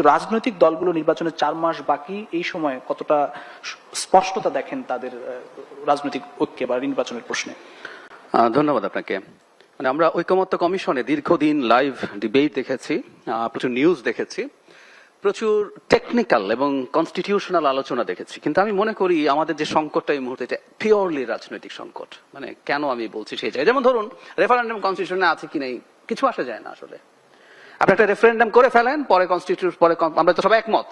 কিন্তু রাজনৈতিক দলগুলো নির্বাচনের চার মাস বাকি, এই সময় কতটা স্পষ্টতা দেখেন তাদের রাজনৈতিক ঐক্যে বা নির্বাচনের প্রশ্নে? ধন্যবাদ আপনাকে। মানে আমরা ঐকমত্য কমিশনে দীর্ঘদিন লাইভ ডিবেট দেখেছি প্রচুর নিউজ দেখেছি, প্রচুর টেকনিক্যাল এবং কনস্টিটিউশনাল আলোচনা দেখেছি। কিন্তু আমি মনে করি আমাদের যে সংকটটা এই মুহূর্তে, এটা পিওরলি রাজনৈতিক সংকট। মানে কেন আমি বলছি সেই জায়গায় যেমন ধরুন রেফারেন্ডাম কনস্টিটিউশনে আছে কি নেই? কিছু আসা যায় না আসলে। আপনি একটা রেফারেন্ডাম করে ফেলেন, পরে কনস্টিটিউট পরে আমরা তো সবাই একমত।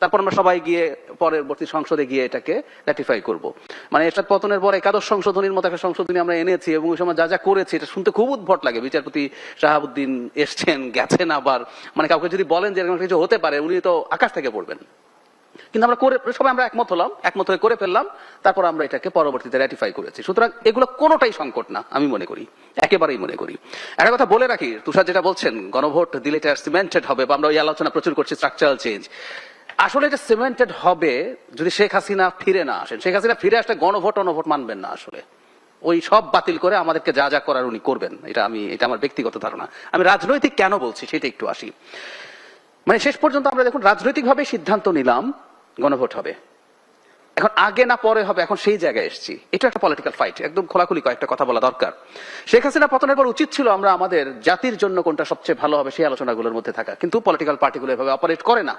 তারপর আমরা সবাই গিয়ে পরবর্তী সংসদে গিয়ে এটাকে র্যাটিফাই করব। মানে এটা পতনের পর একাদশ সংশোধনীর মতো একটা সংশোধনী আমরা এনেছি এবং ওই সময় যা যা করেছি, এটা শুনতে খুব উদ্ভট লাগে। বিচারপতি শাহাবুদ্দিন এসছেন, গেছেন আবার। মানে কাউকে যদি বলেন যে এরকম কিছু হতে পারে, উনি তো আকাশ থেকে পড়বেন। কিন্তু আমরা করে, সবাই আমরা একমত হলাম, একমত হয়ে করে ফেললাম, তারপর আমরা এটাকে পরবর্তীতে র্যাটিফাই করেছি। সুতরাং এগুলো কোনোটাই সংকট না, আমি মনে করি। একেবারেই মনে করি। একটা কথা বলে রাখি, তুষার যেটা বলছেন, গণভোট দিলে এটা সিমেন্টেড হবে, বা আমরা ওই আলোচনা প্রচুর করছি স্ট্রাকচারাল চেঞ্জ আসলে এটা সিমেন্টেড হবে যদি শেখ হাসিনা ফিরে না আসেন। শেখ হাসিনা ফিরে আসলে গণভোট, অনভোট মানবেন না আসলে। ওই সব বাতিল করে আমাদেরকে যা যা করার উনি করবেন, এটা আমি, এটা আমার ব্যক্তিগত ধারণা। আমি রাজনৈতিক কেন বলছি, সেটা একটু আসি। মানে শেষ পর্যন্ত আমরা দেখুন, রাজনৈতিকভাবে সিদ্ধান্ত নিলাম গণভোট হবে। এখন আগে না পরে হবে, এখন সেই জায়গায় এসেছি। এটা একটা পলিটিক্যাল ফাইট একদম খোলাখুলি কয়েকটা কথা বলা দরকার। শেখ হাসিনা পতনের পর উচিত ছিল আমরা আমাদের জাতির জন্য কোনটা সবচেয়ে ভালো হবে সেই আলোচনাগুলোর মধ্যে থাকা। কিন্তু পলিটিক্যাল পার্টিগুলো এভাবে অপারেট করে না।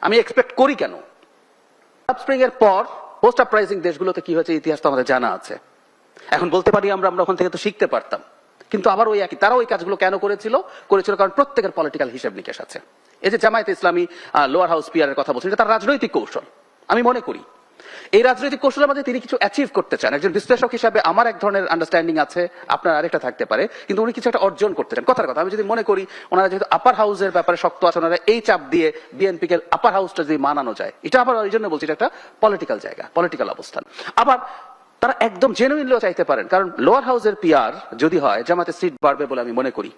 আমি এক্সপেক্ট করি কেন? স্প্রিং এর পর পোস্ট আপরাইজিং দেশগুলোতে কি হয়েছে ইতিহাস তো আমাদের জানা আছে। এখন বলতে পারি আমরা আমরা ওখান থেকে তো শিখতে পারতাম। কিন্তু আবার ওই একই তারা ওই কাজগুলো কেন করেছিল? করেছিল কারণ প্রত্যেকের পলিটিক্যাল হিসেব নিকেশ আছে। এই যে জামায়াত ইসলামী লোয়ার হাউস পিয়ারের কথা বলছেন, এটা তার রাজনৈতিক কৌশল। আমি মনে করি, এই রাজনৈতিক কৌশলের মধ্যে তিনি কিছু অ্যাচিভ করতে চান। একজন বিশ্লেষক হিসাবে আমার এক ধরনের আন্ডারস্ট্যান্ডিং আছে, আপনার আরেকটা থাকতে পারে, কিন্তু উনি কিছু একটা অর্জন করতে চান। কথার কথা, আমি যদি মনে করি, ওনারা যেহেতু আপার হাউসের ব্যাপারে শক্ত আছে, ওনারা এই চাপ দিয়ে বিএনপি কে আপার হাউসটা যদি মানানো যায়, এটা আবার ওই জন্য বলছি, এটা একটা পলিটিক্যাল জায়গা পলিটিক্যাল অবস্থান। আবার তারা একদম জেনুইনলিও চাইতে পারেন, কারণ লোয়ার হাউসের পিয়ার যদি হয় জামাতে সিট বাড়বে বলে আমি মনে করি।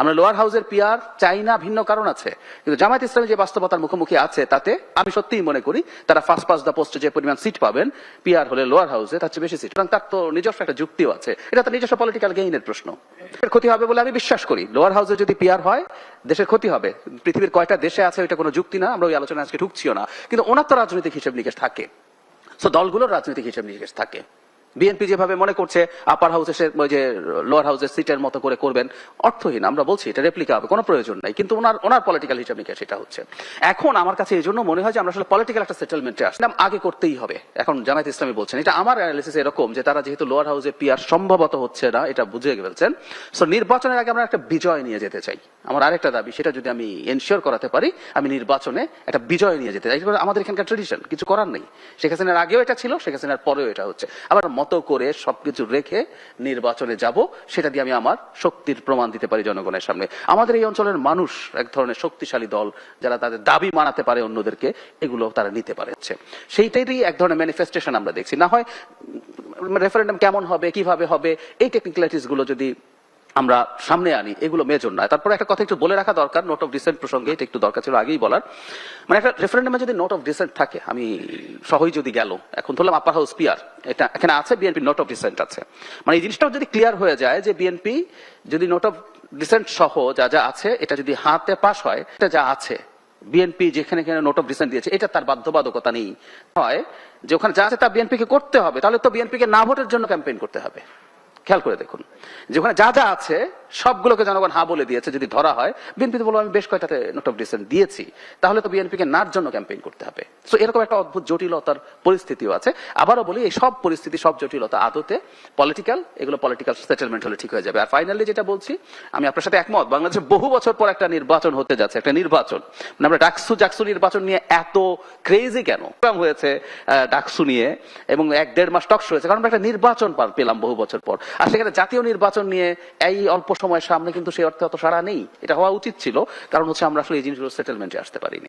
আমরা লোয়ার হাউসের পিয়ার চাই না ভিন্ন কারণ আছে। কিন্তু জামায়াত ইসলামী যে বাস্তবতার মুখোমুখি আছে, তাতে আমি সত্যিই মনে করি তারা ফার্স্ট পাস দ্য পোস্টে যে পরিমাণ সিট পাবেন, পিয়ার হলে লোয়ার হাউসে তার চেয়ে বেশি সিট সুতরাং তার তো নিজস্ব একটা যুক্তিও আছে। এটা তো নিজস্ব পলিটিক্যাল গেইনের প্রশ্ন। ক্ষতি হবে বলে আমি বিশ্বাস করি। লোয়ার হাউসে যদি পিয়ার হয়, দেশের ক্ষতি হবে। পৃথিবীর কয়টা দেশে আছে ওইটা কোনো যুক্তি না, আমরা ওই আলোচনা আজকে ঢুকছিও না। কিন্তু ওনার তো রাজনৈতিক হিসেব নিকেশ থাকে। সো দলগুলোর রাজনৈতিক হিসেব নিকেশ থাকে। বিএনপি যেভাবে মনে করছে আপার হাউসে ওই যে লোয়ার হাউসের সিটের মতো করে করবেন, অর্থহীন, আমরা বলছি এটা রেপ্লিকা হবে, কোনো প্রয়োজন নাই। কিন্তু ওনার ওনার পলিটিক্যাল হিসাব নিকাশ সেটা হচ্ছে। এখন আমার কাছে এই জন্য মনে হয় যে আমরা আসলে পলিটিক্যাল একটা সেটেলমেন্টে আসলাম আগে করতেই হবে। এখন জামায়াত ইসলামী বলছেন, এটা আমার অ্যানালিসিস এরকম যে তারা যেহেতু লোয়ার হাউসে পিয়ার সম্ভবত হচ্ছে না, এটা বুঝে ফেলছেন। সো নির্বাচনের আগে আমরা একটা বিজয় নিয়ে যেতে চাই। আমার আরেকটা দাবি, সেটা যদি আমি এনশিওর করাতে পারি, আমি নির্বাচনে একটা বিজয় নিয়ে যেতে চাই। আমাদের এখানকার ট্রেডিশন কিছু করার নেই। শেখ হাসিনার আগেও এটা ছিল, শেখ হাসিনার পরেও এটা হচ্ছে। আবার মতো করে সবকিছু রেখে নির্বাচনে যাব, সেটা দিয়ে আমি আমার শক্তির প্রমাণ দিতে পারি জনগণের সামনে। আমাদের এই অঞ্চলের মানুষ এক ধরনের শক্তিশালী দল, যারা তাদের দাবি মানাতে পারে অন্যদেরকে এগুলো তারা নিতে পারে সেইটাই এক ধরনের ম্যানিফেস্টেশন আমরা দেখছি। না হয় রেফারেন্ডাম কেমন হবে, কীভাবে হবে, এই টেকনিক্যালিটিসগুলো যদি আমরা সামনে আনি, এগুলো মেজর নয়। তারপরে একটা কথা একটু বলে রাখা দরকার নোট অফ ডিসেন্ট প্রসঙ্গে, এটা একটু দরকার ছিল, আগেই বলার। মানে একটা রেফারেন্ডামে যদি নোট অফ ডিসেন্ট থাকে, আমি সহই যদি গেল, এখন ধরলাম আপার হাউস পিয়ার এটা এখানে আছে বিএনপি নোট অফ ডিসেন্ট আছে। মানে এই জিনিসটাও যদি ক্লিয়ার হয়ে যায় যে বিএনপি যদি নোট অফ ডিসেন্ট সহ যা যা আছে, এটা যদি হাতে পাশ হয়, এটা যা আছে বিএনপি যেখানে এখানে নোট অফ ডিসেন্ট দিয়েছে, এটা তার বাধ্যবাধকতা নেই। হয় যে ওখানে যা আছে তা বিএনপি কে করতে হবে, তাহলে তো বিএনপি কে না ভোটের জন্য ক্যাম্পেইন করতে হবে। খেয়াল করে দেখুন। যে ওখানে যা যা আছে, সবগুলোকে জনগণ হা বলে দিয়েছে, যদি ধরা হয়। বিএনপি বলব, আমি বেশ কয়টাতে নোট অফ ডিসেন্ট দিয়েছি। তাহলে তো বিএনপিকে নার জন্য ক্যাম্পেইন করতে হবে। তো এরকম একটা অদ্ভুত জটিলতার পরিস্থিতিও আছে। আবারও বলি, এই সব পরিস্থিতি, সব জটিলতা আদতে পলিটিক্যাল এগুলো পলিটিক্যাল সেটেলমেন্ট হলে ঠিক হয়ে যাবে। আর ফাইনালি যেটা বলছি, আমি আপনার সাথে একমত, বাংলাদেশে বহু বছর পর একটা নির্বাচন হতে যাচ্ছে, একটা নির্বাচন। মানে আমরা ডাকসু জাকসু নির্বাচন নিয়ে এত ক্রেজি কেন? হয়েছে ডাকসু নিয়ে, এবং এক দেড় মাস টকস হয়েছে। কারণ একটা নির্বাচন পেলাম বহু বছর পর। আর সেখানে জাতীয় নির্বাচন নিয়ে এই অল্প সময়ের সামনে কিন্তু সেই অর্থে অত সাড়া নেই। এটা হওয়া উচিত ছিল, কারণ হচ্ছে আমরা আসলে এই জিনিসগুলো সেটেলমেন্টে আসতে পারিনি।